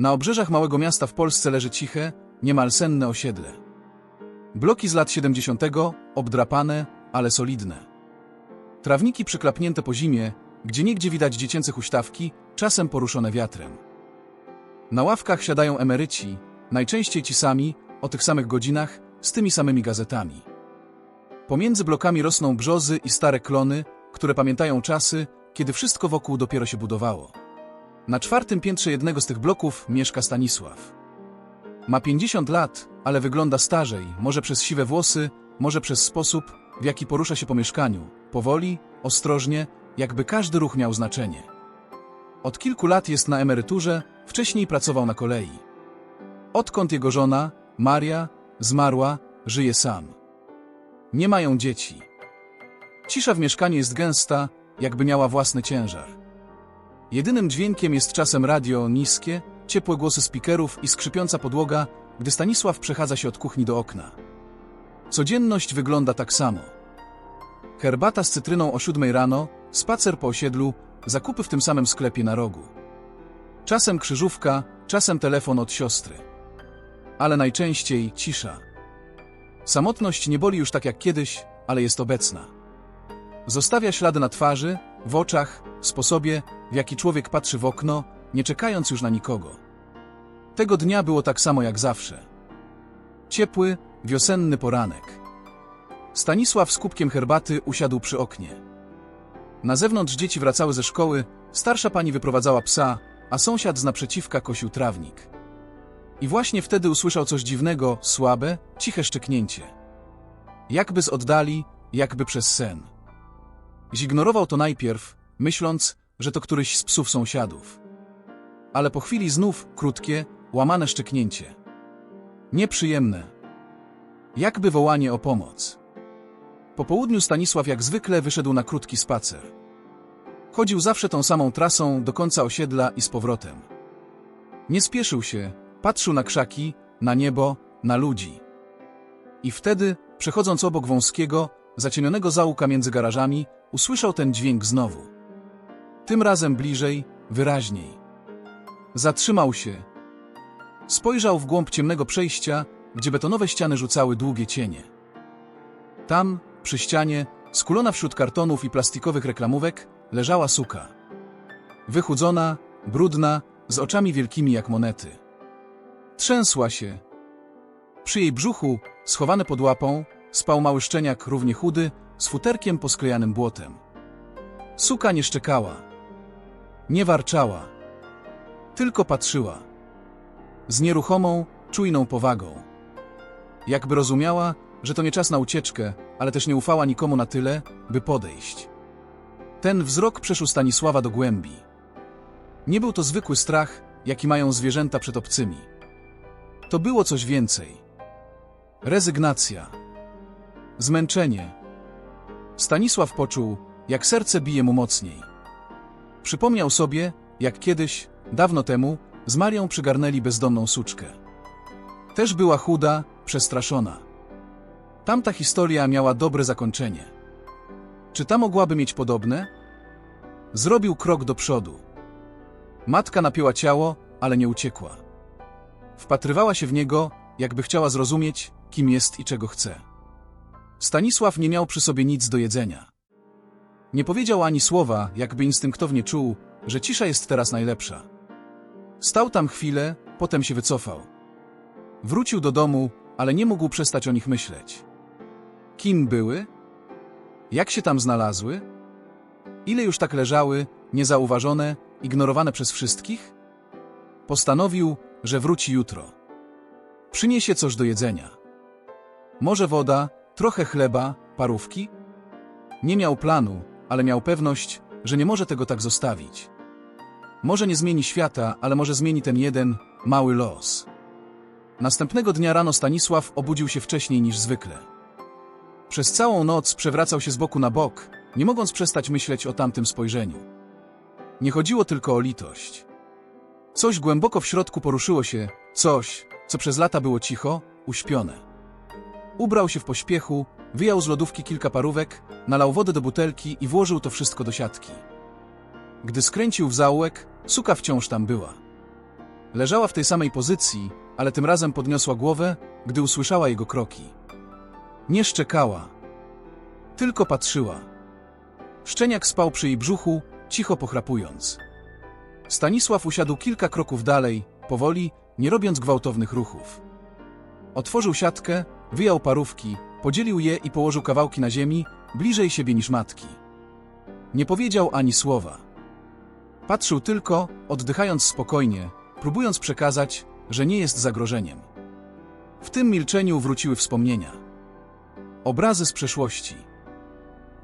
Na obrzeżach małego miasta w Polsce leży ciche, niemal senne osiedle. Bloki z lat 70. obdrapane, ale solidne. Trawniki przyklapnięte po zimie, gdzie niegdzie widać dziecięce huśtawki, czasem poruszone wiatrem. Na ławkach siadają emeryci, najczęściej ci sami, o tych samych godzinach, z tymi samymi gazetami. Pomiędzy blokami rosną brzozy i stare klony, które pamiętają czasy, kiedy wszystko wokół dopiero się budowało. Na czwartym piętrze jednego z tych bloków mieszka Stanisław. Ma 50 lat, ale wygląda starzej, może przez siwe włosy, może przez sposób, w jaki porusza się po mieszkaniu. Powoli, ostrożnie, jakby każdy ruch miał znaczenie. Od kilku lat jest na emeryturze, wcześniej pracował na kolei. Odkąd jego żona, Maria, zmarła, żyje sam. Nie mają dzieci. Cisza w mieszkaniu jest gęsta, jakby miała własny ciężar. Jedynym dźwiękiem jest czasem radio niskie, ciepłe głosy spikerów i skrzypiąca podłoga, gdy Stanisław przechadza się od kuchni do okna. Codzienność wygląda tak samo. Herbata z cytryną o siódmej rano, spacer po osiedlu, zakupy w tym samym sklepie na rogu. Czasem krzyżówka, czasem telefon od siostry. Ale najczęściej cisza. Samotność nie boli już tak jak kiedyś, ale jest obecna. Zostawia ślady na twarzy, w oczach, sposobie, w jaki człowiek patrzy w okno, nie czekając już na nikogo. Tego dnia było tak samo jak zawsze. Ciepły, wiosenny poranek. Stanisław z kubkiem herbaty usiadł przy oknie. Na zewnątrz dzieci wracały ze szkoły, starsza pani wyprowadzała psa, a sąsiad z naprzeciwka kosił trawnik. I właśnie wtedy usłyszał coś dziwnego, słabe, ciche szczeknięcie. Jakby z oddali, jakby przez sen. Zignorował to najpierw, myśląc, że to któryś z psów sąsiadów. Ale po chwili znów krótkie, łamane szczeknięcie. Nieprzyjemne. Jakby wołanie o pomoc. Po południu Stanisław jak zwykle wyszedł na krótki spacer. Chodził zawsze tą samą trasą do końca osiedla i z powrotem. Nie spieszył się, patrzył na krzaki, na niebo, na ludzi. I wtedy, przechodząc obok wąskiego, zacienionego zaułka między garażami, usłyszał ten dźwięk znowu. Tym razem bliżej, wyraźniej. Zatrzymał się. Spojrzał w głąb ciemnego przejścia, gdzie betonowe ściany rzucały długie cienie. Tam, przy ścianie, skulona wśród kartonów i plastikowych reklamówek, leżała suka. Wychudzona, brudna, z oczami wielkimi jak monety. Trzęsła się. Przy jej brzuchu, schowane pod łapą, spał mały szczeniak równie chudy, z futerkiem posklejanym błotem. Suka nie szczekała. Nie warczała. Tylko patrzyła. Z nieruchomą, czujną powagą. Jakby rozumiała, że to nie czas na ucieczkę, ale też nie ufała nikomu na tyle, by podejść. Ten wzrok przeszł Stanisława do głębi. Nie był to zwykły strach, jaki mają zwierzęta przed obcymi. To było coś więcej. Rezygnacja. Zmęczenie. Stanisław poczuł, jak serce bije mu mocniej. Przypomniał sobie, jak kiedyś, dawno temu, z Marią przygarnęli bezdomną suczkę. Też była chuda, przestraszona. Tamta historia miała dobre zakończenie. Czy ta mogłaby mieć podobne? Zrobił krok do przodu. Matka napięła ciało, ale nie uciekła. Wpatrywała się w niego, jakby chciała zrozumieć, kim jest i czego chce. Stanisław nie miał przy sobie nic do jedzenia. Nie powiedział ani słowa, jakby instynktownie czuł, że cisza jest teraz najlepsza. Stał tam chwilę, potem się wycofał. Wrócił do domu, ale nie mógł przestać o nich myśleć. Kim były? Jak się tam znalazły? Ile już tak leżały, niezauważone, ignorowane przez wszystkich? Postanowił, że wróci jutro. Przyniesie coś do jedzenia. Może woda, trochę chleba, parówki? Nie miał planu, ale miał pewność, że nie może tego tak zostawić. Może nie zmieni świata, ale może zmieni ten jeden, mały los. Następnego dnia rano Stanisław obudził się wcześniej niż zwykle. Przez całą noc przewracał się z boku na bok, nie mogąc przestać myśleć o tamtym spojrzeniu. Nie chodziło tylko o litość. Coś głęboko w środku poruszyło się, coś, co przez lata było cicho, uśpione. Ubrał się w pośpiechu, wyjął z lodówki kilka parówek, nalał wodę do butelki i włożył to wszystko do siatki. Gdy skręcił w zaułek, suka wciąż tam była. Leżała w tej samej pozycji, ale tym razem podniosła głowę, gdy usłyszała jego kroki. Nie szczekała, tylko patrzyła. Szczeniak spał przy jej brzuchu, cicho pochrapując. Stanisław usiadł kilka kroków dalej, powoli, nie robiąc gwałtownych ruchów. Otworzył siatkę, wyjął parówki, podzielił je i położył kawałki na ziemi, bliżej siebie niż matki. Nie powiedział ani słowa. Patrzył tylko, oddychając spokojnie, próbując przekazać, że nie jest zagrożeniem. W tym milczeniu wróciły wspomnienia. Obrazy z przeszłości.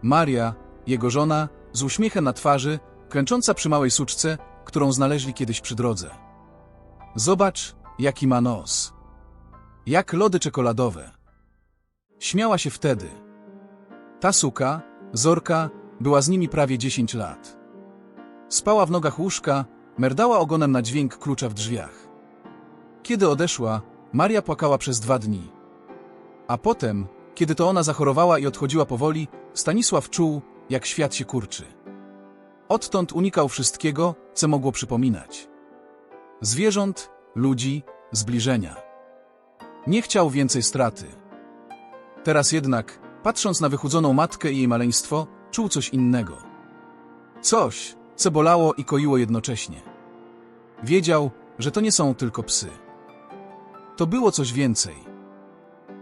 Maria, jego żona, z uśmiechem na twarzy, klęcząca przy małej suczce, którą znaleźli kiedyś przy drodze. Zobacz, jaki ma nos. Jak lody czekoladowe. Śmiała się wtedy. Ta suka, Zorka, była z nimi prawie 10 lat. Spała w nogach łóżka, merdała ogonem na dźwięk klucza w drzwiach. Kiedy odeszła, Maria płakała przez dwa dni. A potem, kiedy to ona zachorowała i odchodziła powoli, Stanisław czuł, jak świat się kurczy. Odtąd unikał wszystkiego, co mogło przypominać. Zwierząt, ludzi, zbliżenia. Nie chciał więcej straty. Teraz jednak, patrząc na wychudzoną matkę i jej maleństwo, czuł coś innego. Coś, co bolało i koiło jednocześnie. Wiedział, że to nie są tylko psy. To było coś więcej.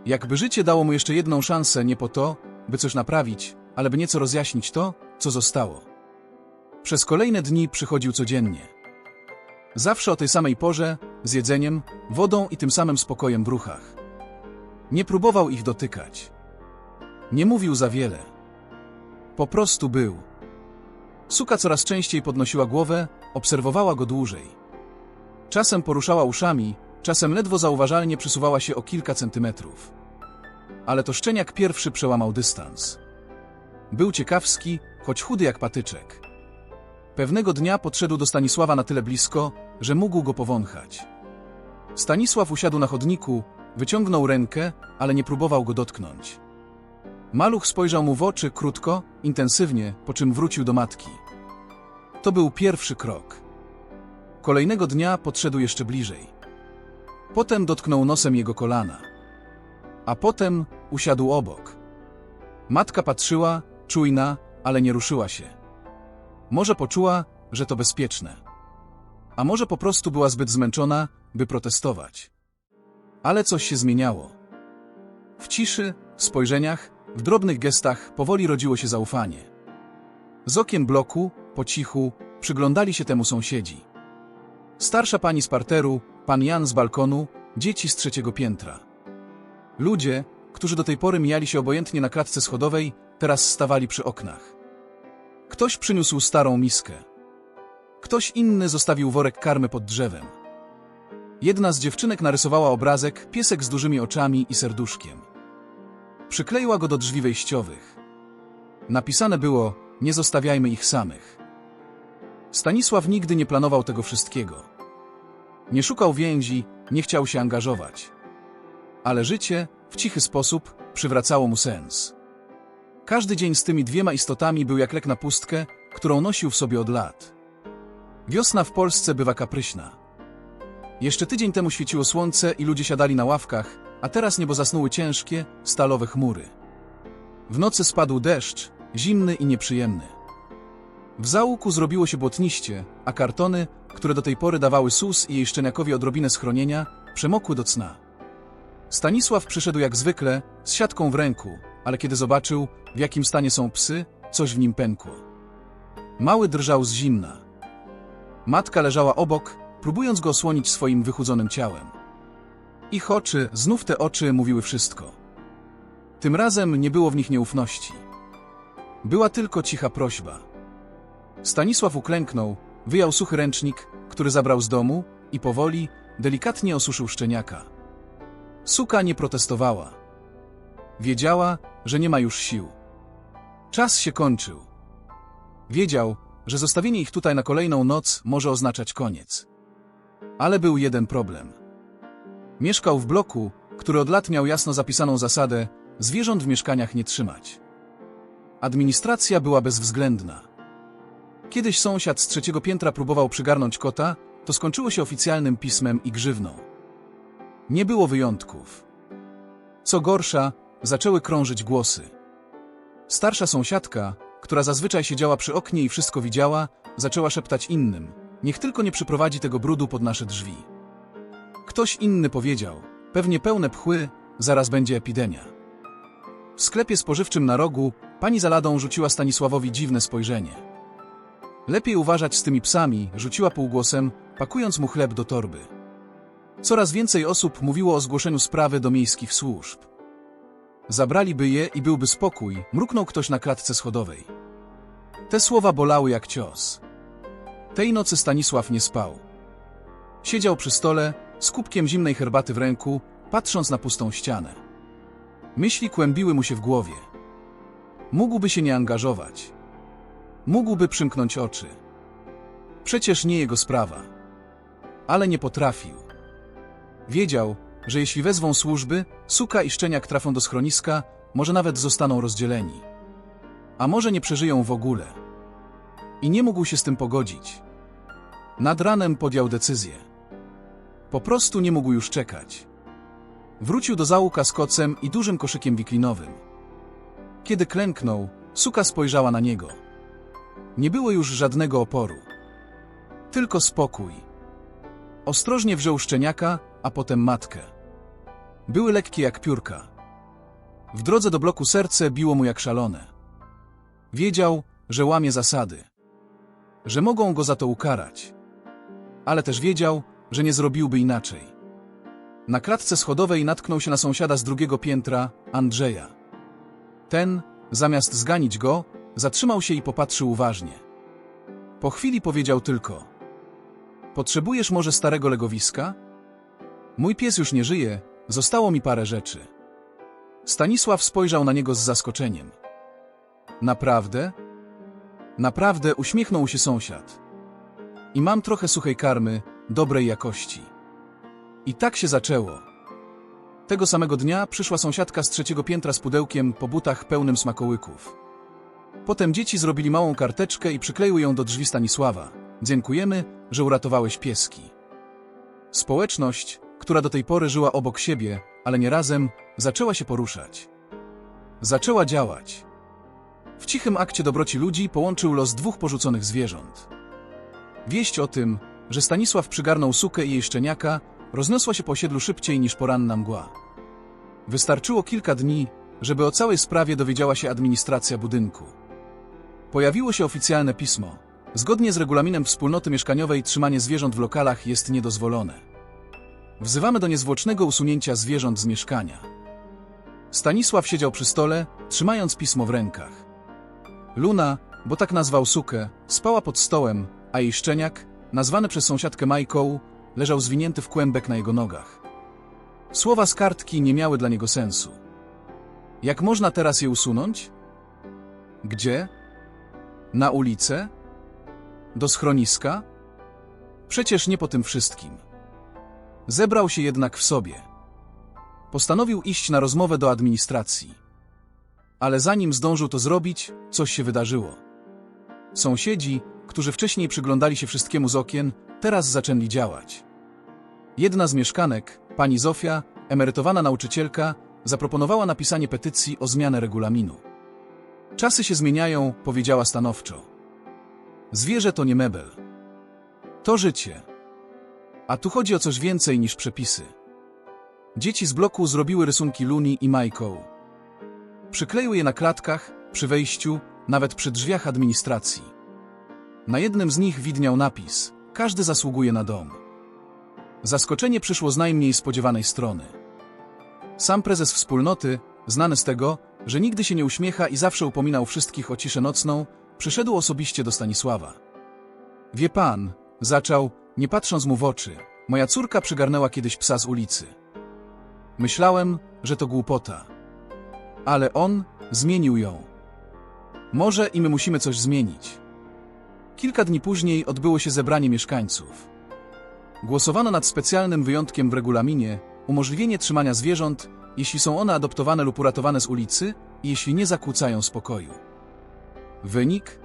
Jakby życie dało mu jeszcze jedną szansę nie po to, by coś naprawić, ale by nieco rozjaśnić to, co zostało. Przez kolejne dni przychodził codziennie. Zawsze o tej samej porze, z jedzeniem, wodą i tym samym spokojem w ruchach. Nie próbował ich dotykać. Nie mówił za wiele. Po prostu był. Suka coraz częściej podnosiła głowę, obserwowała go dłużej. Czasem poruszała uszami, czasem ledwo zauważalnie przesuwała się o kilka centymetrów. Ale to szczeniak pierwszy przełamał dystans. Był ciekawski, choć chudy jak patyczek. Pewnego dnia podszedł do Stanisława na tyle blisko, że mógł go powąchać. Stanisław usiadł na chodniku, wyciągnął rękę, ale nie próbował go dotknąć. Maluch spojrzał mu w oczy krótko, intensywnie, po czym wrócił do matki. To był pierwszy krok. Kolejnego dnia podszedł jeszcze bliżej. Potem dotknął nosem jego kolana. A potem usiadł obok. Matka patrzyła, czujna, ale nie ruszyła się. Może poczuła, że to bezpieczne. A może po prostu była zbyt zmęczona, by protestować. Ale coś się zmieniało. W ciszy, w spojrzeniach, w drobnych gestach powoli rodziło się zaufanie. Z okien bloku, po cichu, przyglądali się temu sąsiedzi. Starsza pani z parteru, pan Jan z balkonu, dzieci z trzeciego piętra. Ludzie, którzy do tej pory mijali się obojętnie na klatce schodowej, teraz stawali przy oknach. Ktoś przyniósł starą miskę. Ktoś inny zostawił worek karmy pod drzewem. Jedna z dziewczynek narysowała obrazek, piesek z dużymi oczami i serduszkiem. Przykleiła go do drzwi wejściowych. Napisane było, nie zostawiajmy ich samych. Stanisław nigdy nie planował tego wszystkiego. Nie szukał więzi, nie chciał się angażować. Ale życie, w cichy sposób, przywracało mu sens. Każdy dzień z tymi dwiema istotami był jak lek na pustkę, którą nosił w sobie od lat. Wiosna w Polsce bywa kapryśna. Jeszcze tydzień temu świeciło słońce i ludzie siadali na ławkach, a teraz niebo zasnuły ciężkie, stalowe chmury. W nocy spadł deszcz, zimny i nieprzyjemny. W zaułku zrobiło się błotniście, a kartony, które do tej pory dawały sus i jej szczeniakowi odrobinę schronienia, przemokły do cna. Stanisław przyszedł jak zwykle, z siatką w ręku, ale kiedy zobaczył, w jakim stanie są psy, coś w nim pękło. Mały drżał z zimna. Matka leżała obok, próbując go osłonić swoim wychudzonym ciałem. Ich oczy, znów te oczy, mówiły wszystko. Tym razem nie było w nich nieufności. Była tylko cicha prośba. Stanisław uklęknął, wyjął suchy ręcznik, który zabrał z domu i powoli, delikatnie osuszył szczeniaka. Suka nie protestowała. Wiedziała, że nie ma już sił. Czas się kończył. Wiedział, że zostawienie ich tutaj na kolejną noc może oznaczać koniec. Ale był jeden problem. Mieszkał w bloku, który od lat miał jasno zapisaną zasadę zwierząt w mieszkaniach nie trzymać. Administracja była bezwzględna. Kiedyś sąsiad z trzeciego piętra próbował przygarnąć kota, to skończyło się oficjalnym pismem i grzywną. Nie było wyjątków. Co gorsza, zaczęły krążyć głosy. Starsza sąsiadka, która zazwyczaj siedziała przy oknie i wszystko widziała, zaczęła szeptać innym: Niech tylko nie przyprowadzi tego brudu pod nasze drzwi. Ktoś inny powiedział: Pewnie pełne pchły, zaraz będzie epidemia. W sklepie spożywczym na rogu pani za ladą rzuciła Stanisławowi dziwne spojrzenie. Lepiej uważać z tymi psami, rzuciła półgłosem, pakując mu chleb do torby. Coraz więcej osób mówiło o zgłoszeniu sprawy do miejskich służb. Zabraliby je i byłby spokój, mruknął ktoś na klatce schodowej. Te słowa bolały jak cios. Tej nocy Stanisław nie spał. Siedział przy stole, z kubkiem zimnej herbaty w ręku, patrząc na pustą ścianę. Myśli kłębiły mu się w głowie. Mógłby się nie angażować. Mógłby przymknąć oczy. Przecież nie jego sprawa. Ale nie potrafił. Wiedział, że jeśli wezwą służby, suka i szczeniak trafią do schroniska, może nawet zostaną rozdzieleni. A może nie przeżyją w ogóle. I nie mógł się z tym pogodzić. Nad ranem podjął decyzję. Po prostu nie mógł już czekać. Wrócił do załuka z kocem i dużym koszykiem wiklinowym. Kiedy klęknął, suka spojrzała na niego. Nie było już żadnego oporu. Tylko spokój. Ostrożnie wziął szczeniaka, a potem matkę. Były lekkie jak piórka. W drodze do bloku serce biło mu jak szalone. Wiedział, że łamie zasady. Że mogą go za to ukarać. Ale też wiedział, że nie zrobiłby inaczej. Na klatce schodowej natknął się na sąsiada z drugiego piętra, Andrzeja. Ten, zamiast zganić go, zatrzymał się i popatrzył uważnie. Po chwili powiedział tylko: Potrzebujesz może starego legowiska? Mój pies już nie żyje, zostało mi parę rzeczy. Stanisław spojrzał na niego z zaskoczeniem. Naprawdę? Naprawdę uśmiechnął się sąsiad. I mam trochę suchej karmy, dobrej jakości. I tak się zaczęło. Tego samego dnia przyszła sąsiadka z trzeciego piętra z pudełkiem po butach pełnym smakołyków. Potem dzieci zrobili małą karteczkę i przykleiły ją do drzwi Stanisława. Dziękujemy, że uratowałeś pieski. Społeczność, która do tej pory żyła obok siebie, ale nie razem, zaczęła się poruszać. Zaczęła działać. W cichym akcie dobroci ludzi połączył los dwóch porzuconych zwierząt. Wieść o tym, że Stanisław przygarnął sukę i jej szczeniaka, rozniosła się po osiedlu szybciej niż poranna mgła. Wystarczyło kilka dni, żeby o całej sprawie dowiedziała się administracja budynku. Pojawiło się oficjalne pismo. Zgodnie z regulaminem wspólnoty mieszkaniowej trzymanie zwierząt w lokalach jest niedozwolone. Wzywamy do niezwłocznego usunięcia zwierząt z mieszkania. Stanisław siedział przy stole, trzymając pismo w rękach. Luna, bo tak nazwał sukę, spała pod stołem, a jej szczeniak, nazwany przez sąsiadkę Majką, leżał zwinięty w kłębek na jego nogach. Słowa z kartki nie miały dla niego sensu. Jak można teraz je usunąć? Gdzie? Na ulicę? Do schroniska? Przecież nie po tym wszystkim. Zebrał się jednak w sobie. Postanowił iść na rozmowę do administracji. Ale zanim zdążył to zrobić, coś się wydarzyło. Sąsiedzi, którzy wcześniej przyglądali się wszystkiemu z okien, teraz zaczęli działać. Jedna z mieszkanek, pani Zofia, emerytowana nauczycielka, zaproponowała napisanie petycji o zmianę regulaminu. Czasy się zmieniają, powiedziała stanowczo. Zwierzę to nie mebel. To życie. A tu chodzi o coś więcej niż przepisy. Dzieci z bloku zrobiły rysunki Luni i Majką. Przykleiły je na klatkach, przy wejściu, nawet przy drzwiach administracji. Na jednym z nich widniał napis: Każdy zasługuje na dom. Zaskoczenie przyszło z najmniej spodziewanej strony. Sam prezes wspólnoty, znany z tego, że nigdy się nie uśmiecha i zawsze upominał wszystkich o ciszę nocną, przyszedł osobiście do Stanisława. Wie pan, zaczął, nie patrząc mu w oczy, moja córka przygarnęła kiedyś psa z ulicy. Myślałem, że to głupota. Ale on zmienił ją. Może i my musimy coś zmienić. Kilka dni później odbyło się zebranie mieszkańców. Głosowano nad specjalnym wyjątkiem w regulaminie umożliwienie trzymania zwierząt, jeśli są one adoptowane lub uratowane z ulicy i jeśli nie zakłócają spokoju. Wynik?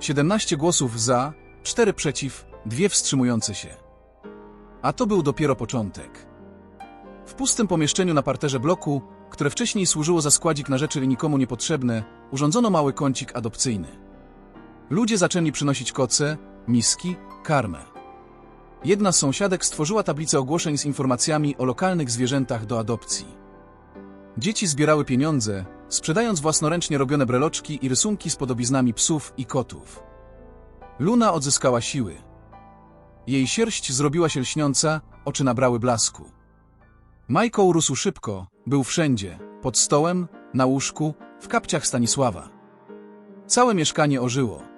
17 głosów za, 4 przeciw, dwie wstrzymujące się. A to był dopiero początek. W pustym pomieszczeniu na parterze bloku, które wcześniej służyło za składzik na rzeczy nikomu niepotrzebne, urządzono mały kącik adopcyjny. Ludzie zaczęli przynosić koce, miski, karmę. Jedna z sąsiadek stworzyła tablicę ogłoszeń z informacjami o lokalnych zwierzętach do adopcji. Dzieci zbierały pieniądze, sprzedając własnoręcznie robione breloczki i rysunki z podobiznami psów i kotów. Luna odzyskała siły. Jej sierść zrobiła się lśniąca, oczy nabrały blasku. Michael rósł szybko, był wszędzie, pod stołem, na łóżku, w kapciach Stanisława. Całe mieszkanie ożyło.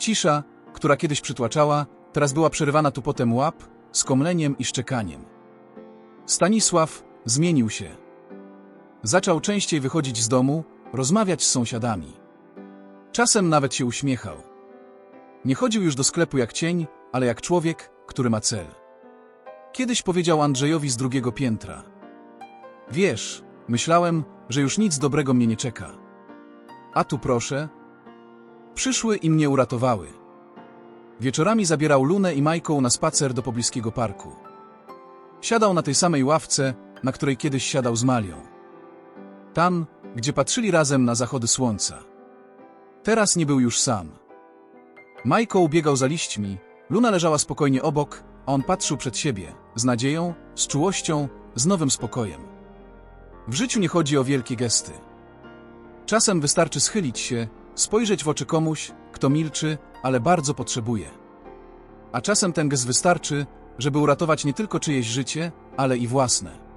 Cisza, która kiedyś przytłaczała, teraz była przerywana tupotem łap, skomleniem i szczekaniem. Stanisław zmienił się. Zaczął częściej wychodzić z domu, rozmawiać z sąsiadami. Czasem nawet się uśmiechał. Nie chodził już do sklepu jak cień, ale jak człowiek, który ma cel. Kiedyś powiedział Andrzejowi z drugiego piętra. Wiesz, myślałem, że już nic dobrego mnie nie czeka. A tu proszę. Przyszły i mnie uratowały. Wieczorami zabierał Lunę i Majką na spacer do pobliskiego parku. Siadał na tej samej ławce, na której kiedyś siadał z Malią. Tam, gdzie patrzyli razem na zachody słońca. Teraz nie był już sam. Majko biegał za liśćmi, Luna leżała spokojnie obok, a on patrzył przed siebie, z nadzieją, z czułością, z nowym spokojem. W życiu nie chodzi o wielkie gesty. Czasem wystarczy schylić się, spojrzeć w oczy komuś, kto milczy, ale bardzo potrzebuje. A czasem ten gest wystarczy, żeby uratować nie tylko czyjeś życie, ale i własne.